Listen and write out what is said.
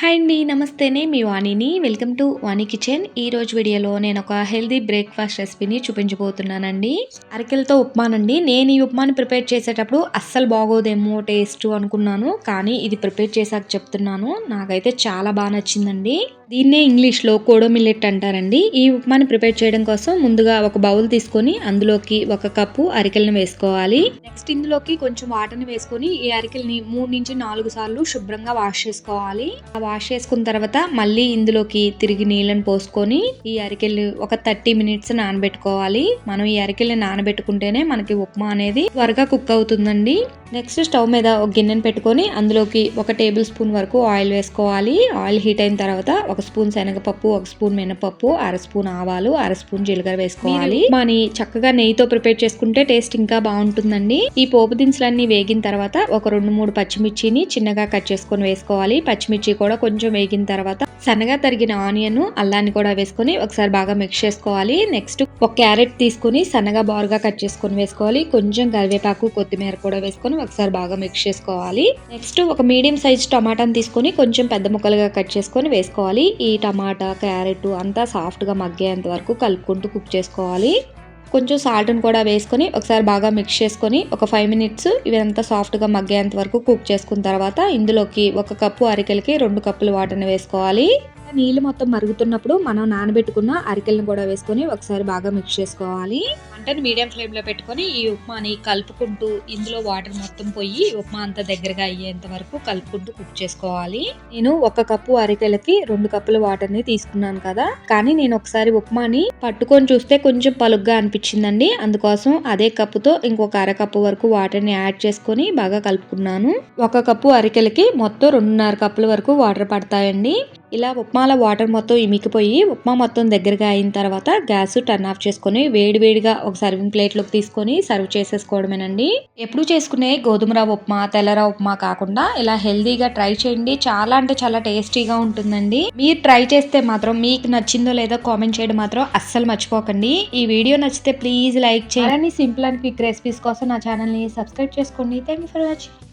Hi అండి నమస్తేనే మీ వాణిని. Welcome to Vani kitchen. ఈ రోజు వీడియోలో నేను ఒక హెల్దీ బ్రేక్ఫాస్ట్ రెసిపీని చూపించబోతున్నానండి. అరకెలతో ఉప్మానండి. నేను ఈ ఉప్మాని ప్రిపేర్ చేసేటప్పుడు అస్సలు బాగోదేమో టేస్ట్ అనుకున్నాను. కానీ ఇది ప్రిపేర్ చేశాక చెప్తున్నాను. నాకైతే చాలా బాగా నచ్చిందండి. దీన్నే ఇంగ్లీష్లో కోడో మిల్లెట్ అంటారండి. ఈ ఉప్మాని ప్రిపేర్ చేయడం కోసం ముందుగా ఒక బౌల్ తీసుకొని అందులోకి ఒక కప్పు అరికెలను వేసుకోవాలి. నెక్స్ట్ ఇందులోకి కొంచెం వాటర్ని వేసుకొని ఈ అరికెల్ని మూడు నుంచి నాలుగు సార్లు శుభ్రంగా వాష్ చేసుకోవాలి. ఆ వాష్ చేసుకున్న తర్వాత మళ్ళీ ఇందులోకి తిరిగి నీళ్ళని పోసుకొని ఈ అరికెల్ని ఒక థర్టీ మినిట్స్ నానబెట్టుకోవాలి. మనం ఈ అరికెల్ని నానబెట్టుకుంటేనే మనకి ఉప్మా అనేది త్వరగా కుక్ అవుతుందండి. నెక్స్ట్ స్టవ్ మీద ఒక గిన్నెని పెట్టుకొని అందులోకి ఒక టేబుల్ స్పూన్ వరకు ఆయిల్ వేసుకోవాలి. ఆయిల్ హీట్ అయిన తర్వాత ఒక స్పూన్ శనగపప్పు ఒక స్పూన్ మినపప్పు అర స్పూన్ ఆవాలు అర స్పూన్ జీలకర్ర వేసుకోవాలి. మని చక్కగా నెయ్యితో ప్రిపేర్ చేసుకుంటే టేస్ట్ ఇంకా బాగుంటుందండి. ఈ పోపు దినుసులన్నీ వేగిన తర్వాత ఒక రెండు మూడు పచ్చిమిర్చిని చిన్నగా కట్ చేసుకొని వేసుకోవాలి. పచ్చిమిర్చి కూడా కొంచెం వేగిన తర్వాత సన్నగా తరిగిన ఆనియన్ అల్లాన్ని కూడా వేసుకొని ఒకసారి బాగా మిక్స్ చేసుకోవాలి. నెక్స్ట్ ఒక క్యారెట్ తీసుకొని సన్నగా బారుగా కట్ చేసుకొని వేసుకోవాలి. కొంచెం కరివేపాకు కొత్తిమీర కూడా వేసుకొని ఒకసారి బాగా మిక్స్ చేసుకోవాలి. నెక్స్ట్ ఒక మీడియం సైజ్ టమాటాని తీసుకొని కొంచెం పెద్ద ముక్కలుగా కట్ చేసుకొని వేసుకోవాలి. ఈ టమాటా క్యారెట్ అంతా సాఫ్ట్గా మగ్గేంత వరకు కలుపుకుంటూ కుక్ చేసుకోవాలి. కొంచెం సాల్ట్ని కూడా వేసుకొని ఒకసారి బాగా మిక్స్ చేసుకొని ఒక ఫైవ్ మినిట్స్ ఇవంతా సాఫ్ట్గా మగ్గేంత వరకు కుక్ చేసుకున్న తర్వాత ఇందులోకి ఒక కప్పు అరికెలకి రెండు కప్పులు వాటర్ని వేసుకోవాలి. నీళ్ళు మొత్తం మరుగుతున్నప్పుడు మనం నానబెట్టుకున్న అరికెలను కూడా వేసుకొని ఒకసారి బాగా మిక్స్ చేసుకోవాలి. మంటని మీడియం ఫ్లేమ్లో పెట్టుకొని ఈ ఉప్మాని కలుపుకుంటూ ఇందులో వాటర్ మొత్తం పోయి ఉప్మా అంతా దగ్గరగా అయ్యేంత వరకు కలుపుకుంటూ కుక్ చేసుకోవాలి. నేను ఒక కప్పు అరికెలకి రెండు కప్పుల వాటర్ని తీసుకున్నాను కదా. కానీ నేను ఒకసారి ఉప్మాని పట్టుకొని చూస్తే కొంచెం పలుగ్గా అనిపించిందండి. అందుకోసం అదే కప్పుతో ఇంకొక అర కప్పు వరకు వాటర్ని యాడ్ చేసుకొని బాగా కలుపుకున్నాను. ఒక కప్పు అరికెలకి మొత్తం రెండున్నర కప్పుల వరకు వాటర్ పడతాయండి. ఇలా ఉప్మాల వాటర్ మొత్తం ఇమికిపోయి ఉప్మా మొత్తం దగ్గరగా అయిన తర్వాత గ్యాస్ టర్న్ ఆఫ్ చేసుకొని వేడివేడిగా ఒక సర్వింగ్ ప్లేట్లోకి తీసుకొని సర్వ్ చేసేసుకోవడమేనండి. ఎప్పుడు చేసుకునే గోధుమ రవ్వ ఉప్మా తెల్లరవ్వ ఉప్మా కాకుండా ఇలా హెల్దీగా ట్రై చేయండి. చాలా అంటే చాలా టేస్టీగా ఉంటుందండి. మీరు ట్రై చేస్తే మాత్రం మీకు నచ్చిందో లేదో కామెంట్ చేయడం మాత్రం అస్సలు మర్చిపోకండి. ఈ వీడియో నచ్చితే ప్లీజ్ లైక్ చేయండి. సింపుల్ అండ్ క్విక్ రెసిపీస్ కోసం నా ఛానల్ని సబ్స్క్రైబ్ చేసుకోండి. Thank you for watching.